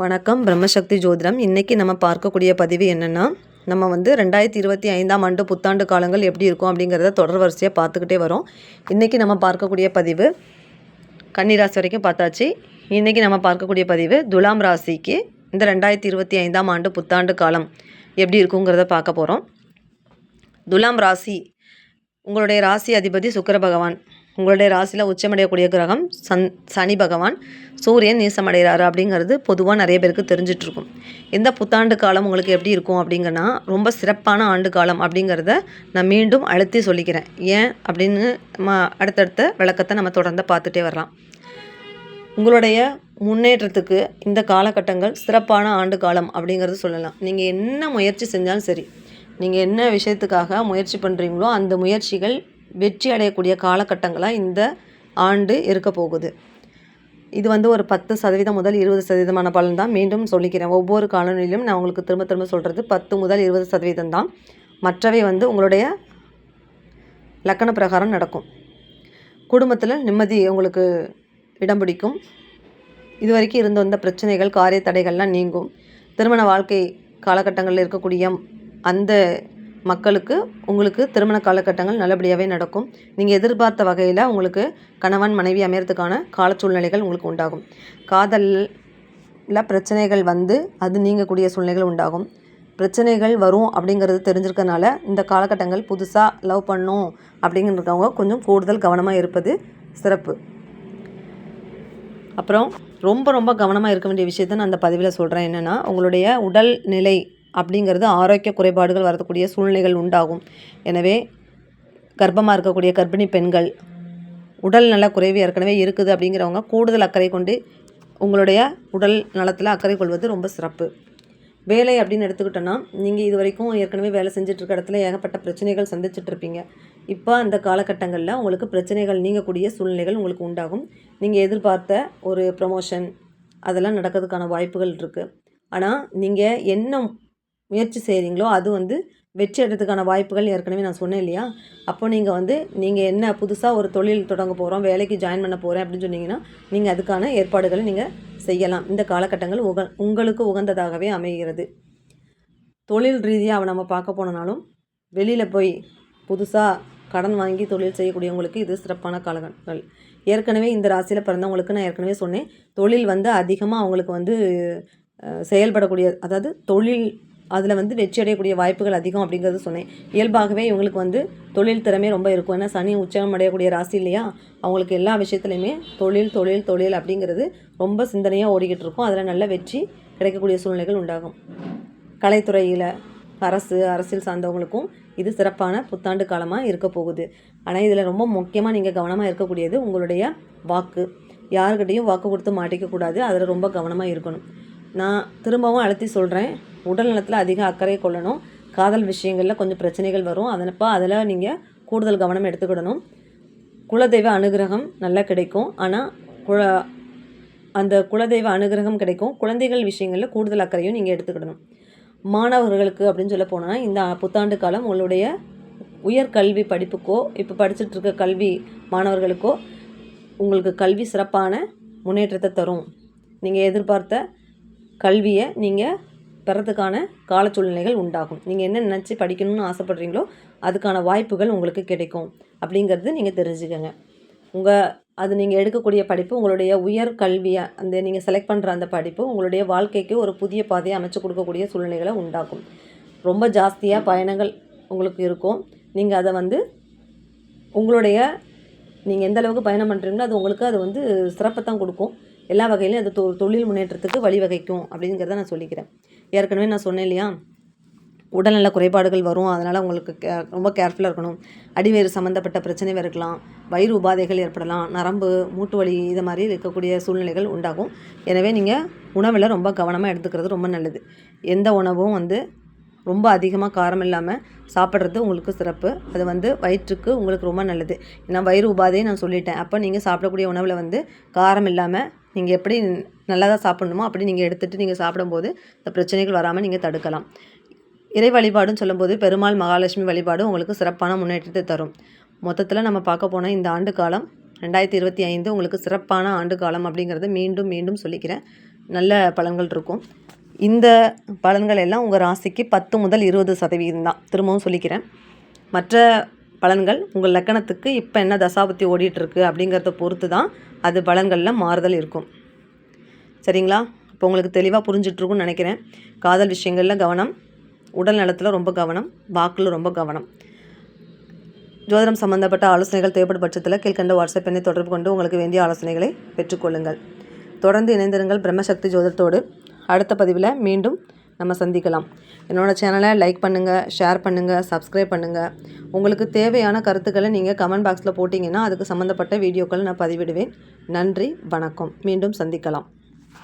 வணக்கம். பிரம்மசக்தி ஜோதிடம். இன்றைக்கி நம்ம பார்க்கக்கூடிய பதிவு என்னென்னா நம்ம வந்து ரெண்டாயிரத்தி இருபத்தி ஐந்தாம் ஆண்டு புத்தாண்டு காலங்கள் எப்படி இருக்கும் அப்படிங்கிறத தொடர் வரிசையாக பார்த்துக்கிட்டே வரோம். இன்றைக்கி நம்ம பார்க்கக்கூடிய பதிவு கன்னிராசி வரைக்கும் பார்த்தாச்சு. இன்றைக்கி நம்ம பார்க்கக்கூடிய பதிவு துலாம் ராசிக்கு இந்த ரெண்டாயிரத்தி இருபத்தி ஐந்தாம் ஆண்டு புத்தாண்டு காலம் எப்படி இருக்குங்கிறத பார்க்க போகிறோம் துலாம் ராசி. உங்களுடைய ராசி அதிபதி சுக்கர பகவான். உங்களுடைய ராசியில் உச்சமடையக்கூடிய கிரகம் சன் சனி பகவான். சூரியன் நீசமடைகிறாரு அப்படிங்கிறது பொதுவாக நிறைய பேருக்கு தெரிஞ்சிட்ருக்கும் இந்த புத்தாண்டு காலம் உங்களுக்கு எப்படி இருக்கும் அப்படிங்கன்னா ரொம்ப சிறப்பான ஆண்டு காலம் அப்படிங்கிறத நான் மீண்டும் அழுத்தி சொல்லிக்கிறேன். ஏன் அப்படின்னு நம்ம அடுத்தடுத்த விளக்கத்தை நம்ம தொடர்ந்து பார்த்துட்டே வரலாம். உங்களுடைய முன்னேற்றத்துக்கு இந்த காலகட்டங்கள் சிறப்பான ஆண்டு காலம் அப்படிங்கிறது சொல்லலாம். நீங்கள் என்ன முயற்சி செஞ்சாலும் சரி நீங்கள் என்ன விஷயத்துக்காக முயற்சி பண்ணுறீங்களோ அந்த முயற்சிகள் வெற்றி அடையக்கூடிய காலகட்டங்களாக இந்த ஆண்டு இருக்க போகுது. இது வந்து ஒரு பத்து சதவீதம் முதல் இருபது சதவீதமான பலன் தான். மீண்டும் சொல்லிக்கிறேன் ஒவ்வொரு காலநிலையிலும் நான் உங்களுக்கு திரும்ப திரும்ப சொல்கிறது பத்து முதல் இருபது சதவீதம் தான். மற்றவை வந்து உங்களுடைய லக்கண பிரகாரம் நடக்கும். குடும்பத்தில் நிம்மதி உங்களுக்கு இடம் பிடிக்கும். இது வரைக்கும் இருந்து வந்த பிரச்சனைகள் காரிய தடைகள்லாம் நீங்கும். திருமண வாழ்க்கை காலகட்டங்களில் இருக்கக்கூடிய அந்த மக்களுக்கு உங்களுக்கு திருமண காலகட்டங்கள் நல்லபடியாகவே நடக்கும். நீங்கள் எதிர்பார்த்த வகையில் உங்களுக்கு கணவன் மனைவி அமையறதுக்கான கால சூழ்நிலைகள் உங்களுக்கு உண்டாகும். காதலில் பிரச்சனைகள் வந்து அது நீங்கக்கூடிய சூழ்நிலைகள் உண்டாகும். பிரச்சனைகள் வரும் அப்படிங்கிறது தெரிஞ்சிருக்கனால இந்த காலகட்டங்கள் புதுசாக லவ் பண்ணும் அப்படிங்கிறவங்க கொஞ்சம் கூடுதல் கவனமாக இருப்பது சிறப்பு. அப்புறம் ரொம்ப ரொம்ப கவனமாக இருக்க வேண்டிய விஷயத்த நான் அந்த பதிவில் சொல்கிறேன் என்னென்னா உங்களுடைய உடல் நிலை அப்படிங்கிறது ஆரோக்கிய குறைபாடுகள் வரக்கூடிய சூழ்நிலைகள் உண்டாகும். எனவே கர்ப்பமாக இருக்கக்கூடிய கர்ப்பிணி பெண்கள் உடல் நல குறைவு ஏற்கனவே இருக்குது அப்படிங்கிறவங்க கூடுதல் அக்கறை கொண்டு உங்களுடைய உடல் நலத்தில் அக்கறை கொள்வது ரொம்ப சிறப்பு. வேலை அப்படின்னு எடுத்துக்கிட்டோன்னா நீங்கள் இது வரைக்கும் ஏற்கனவே வேலை செஞ்சிட்ருக்க இடத்துல ஏகப்பட்ட பிரச்சனைகள் சந்திச்சிட்ருப்பீங்க. இப்போ அந்த காலகட்டங்களில் உங்களுக்கு பிரச்சனைகள் நீங்கக்கூடிய சூழ்நிலைகள் உங்களுக்கு உண்டாகும். நீங்கள் எதிர்பார்த்த ஒரு ப்ரமோஷன் அதெல்லாம் நடக்கிறதுக்கான வாய்ப்புகள் இருக்குது ஆனால் நீங்கள் என்ன முயற்சி செய்கிறீங்களோ அது வந்து வெற்றி எடுறதுக்கான வாய்ப்புகள் ஏற்கனவே நான் சொன்னேன் இல்லையா? அப்போ நீங்கள் வந்து நீங்கள் என்ன புதுசாக ஒரு தொழில் தொடங்க போகிறோம் வேலைக்கு ஜாயின் பண்ண போகிறேன் அப்படின்னு சொன்னீங்கன்னா நீங்கள் அதுக்கான ஏற்பாடுகளை நீங்கள் செய்யலாம். இந்த காலகட்டங்கள் உக உங்களுக்கு உகந்ததாகவே அமைகிறது. தொழில் ரீதியாக நம்ம பார்க்க போனனாலும் வெளியில் போய் புதுசாக கடன் வாங்கி தொழில் செய்யக்கூடியவங்களுக்கு இது சிறப்பான காலகட்டங்கள். ஏற்கனவே இந்த ராசியில் பிறந்தவங்களுக்கு நான் ஏற்கனவே சொன்னேன் தொழில் வந்து அதிகமாக அவங்களுக்கு வந்து செயல்படக்கூடிய அதாவது தொழில் அதில் வந்து வெற்றி அடையக்கூடிய வாய்ப்புகள் அதிகம் அப்படிங்கிறது சொன்னேன். இயல்பாகவே இவங்களுக்கு வந்து தொழில் திறமை ரொம்ப இருக்கும். ஏன்னா சனி உச்சம் அடையக்கூடிய ராசி இல்லையா? அவங்களுக்கு எல்லா விஷயத்துலையுமே தொழில் தொழில் தொழில் அப்படிங்கிறது ரொம்ப சிந்தனையாக ஓடிக்கிட்டு இருக்கும். அதில் நல்ல வெற்றி கிடைக்கக்கூடிய சூழ்நிலைகள் உண்டாகும். கலைத்துறையில் அரசு அரசியல் சார்ந்தவங்களுக்கும் இது சிறப்பான புத்தாண்டு காலமாக இருக்க போகுது. ஆனால் இதில் ரொம்ப முக்கியமாக நீங்கள் கவனமாக இருக்கக்கூடியது உங்களுடைய வாக்கு. யாருக்கிட்டையும் வாக்கு கொடுத்து மாட்டிக்கக்கூடாது அதில் ரொம்ப கவனமாக இருக்கணும். நான் திரும்பவும் அழுத்தி சொல்கிறேன் உடல் நலத்தில் அதிக அக்கறை கொள்ளணும். காதல் விஷயங்களில் கொஞ்சம் பிரச்சனைகள் வரும். அதனப்போ அதில் நீங்கள் கூடுதல் கவனம் எடுத்துக்கிடணும். குலதெய்வ அனுகிரகம் நல்லா கிடைக்கும். ஆனால் குல அந்த குலதெய்வ அனுகிரகம் கிடைக்கும். குழந்தைகள் விஷயங்களில் கூடுதல் அக்கறையும் நீங்கள் எடுத்துக்கிடணும். மாணவர்களுக்கு அப்படின்னு சொல்ல போனால் இந்த புத்தாண்டு காலம் உங்களுடைய உயர்கல்வி படிப்புக்கோ இப்போ படிச்சுட்ருக்க கல்வி மாணவர்களுக்கோ உங்களுக்கு கல்வி சிறப்பான முன்னேற்றத்தை தரும். நீங்கள் எதிர்பார்த்த கல்வியை நீங்கள் பெறத்துக்கான கால சூழ்நிலைகள் உண்டாகும். நீங்கள் என்ன நினச்சி படிக்கணும்னு ஆசைப்பட்றீங்களோ அதுக்கான வாய்ப்புகள் உங்களுக்கு கிடைக்கும். அப்படிங்கிறது நீங்கள் தெரிஞ்சுக்கோங்க. உங்கள் அது நீங்கள் எடுக்கக்கூடிய படிப்பு உங்களுடைய உயர் கல்வியை அந்த நீங்கள் செலக்ட் பண்ணுற அந்த படிப்பு உங்களுடைய வாழ்க்கைக்கு ஒரு புதிய பாதையை அமைச்சு கொடுக்கக்கூடிய சூழ்நிலைகளை உண்டாக்கும். ரொம்ப ஜாஸ்தியாக பயணங்கள் உங்களுக்கு இருக்கும். நீங்கள் அதை வந்து உங்களுடைய நீங்கள் எந்த அளவுக்கு பயணம் பண்ணுறீங்களோ அது உங்களுக்கு அது வந்து சிறப்பை தான் கொடுக்கும். எல்லா வகையிலும் அது தொ தொழில் முன்னேற்றத்துக்கு வழிவகைக்கும் அப்படிங்கிறத நான் சொல்லிக்கிறேன். ஏற்கனவே நான் சொன்னேன் இல்லையா? உடல்நல குறைபாடுகள் வரும். அதனால் உங்களுக்கு கே ரொம்ப கேர்ஃபுல்லாக இருக்கணும். அடிவேறு சம்மந்தப்பட்ட பிரச்சனை இருக்கலாம். வயிறு உபாதைகள் ஏற்படலாம். நரம்பு மூட்டு வலி இது மாதிரி இருக்கக்கூடிய சூழ்நிலைகள் உண்டாகும். எனவே நீங்கள் உணவில் ரொம்ப கவனமாக எடுத்துக்கிறது ரொம்ப நல்லது. எந்த உணவும் வந்து ரொம்ப அதிகமாக காரம் இல்லாமல் சாப்பிட்றது உங்களுக்கு சிறப்பு. அது வந்து வயிற்றுக்கு உங்களுக்கு ரொம்ப நல்லது. ஏன்னா வயிறு உபாதையை நான் சொல்லிட்டேன். அப்போ நீங்கள் சாப்பிடக்கூடிய உணவில் வந்து காரம் இல்லாமல் நீங்கள் எப்படி நல்லா தான் சாப்பிட்ணுமோ அப்படி நீங்கள் எடுத்துகிட்டு நீங்கள் சாப்பிடும்போது இந்த பிரச்சனைகள் வராமல் நீங்கள் தடுக்கலாம். இறை வழிபாடுன்னு சொல்லும்போது பெருமாள் மகாலட்சுமி வழிபாடு உங்களுக்கு சிறப்பான முன்னேற்றத்தை தரும். மொத்தத்தில் நம்ம பார்க்க போனால் இந்த ஆண்டு காலம் ரெண்டாயிரத்தி இருபத்தி ஐந்து உங்களுக்கு சிறப்பான ஆண்டு காலம் அப்படிங்கிறத மீண்டும் மீண்டும் சொல்லிக்கிறேன். நல்ல பலன்கள் இருக்கும். இந்த பலன்கள் எல்லாம் உங்கள் ராசிக்கு பத்து முதல் இருபது சதவீதம் தான். திரும்பவும் சொல்லிக்கிறேன். மற்ற பலன்கள் உங்கள் லக்கணத்துக்கு இப்போ என்ன தசாபத்தி ஓடிட்டுருக்கு அப்படிங்கிறத பொறுத்து தான் அது பலன்களில் மாறுதல் இருக்கும். சரிங்களா? இப்போ உங்களுக்கு தெளிவாக புரிஞ்சிட்ருக்குன்னு நினைக்கிறேன். காதல் விஷயங்களில் கவனம் உடல் நலத்தில் ரொம்ப கவனம் வாக்கில் ரொம்ப கவனம். ஜோதிடம் சம்பந்தப்பட்ட ஆலோசனைகள் தேவைப்படும் பட்சத்தில் கீழ்கண்ட வாட்ஸ்அப் எண்ணை தொடர்பு கொண்டு உங்களுக்கு வேண்டிய ஆலோசனைகளை பெற்றுக்கொள்ளுங்கள். தொடர்ந்து இணைந்திருங்கள் பிரம்மசக்தி ஜோதிடத்தோடு. அடுத்த பதிவில் மீண்டும் நம்ம சந்திக்கலாம். என்னோடய சேனலை லைக் பண்ணுங்கள் ஷேர் பண்ணுங்கள் சப்ஸ்கிரைப் பண்ணுங்கள் உங்களுக்கு தேவையான கருத்துக்களை நீங்கள் கமெண்ட் பாக்ஸில் போட்டிங்கன்னா அதுக்கு சம்மந்தப்பட்ட வீடியோக்களை நான் பதிவிடுவேன். நன்றி வணக்கம். மீண்டும் சந்திக்கலாம்.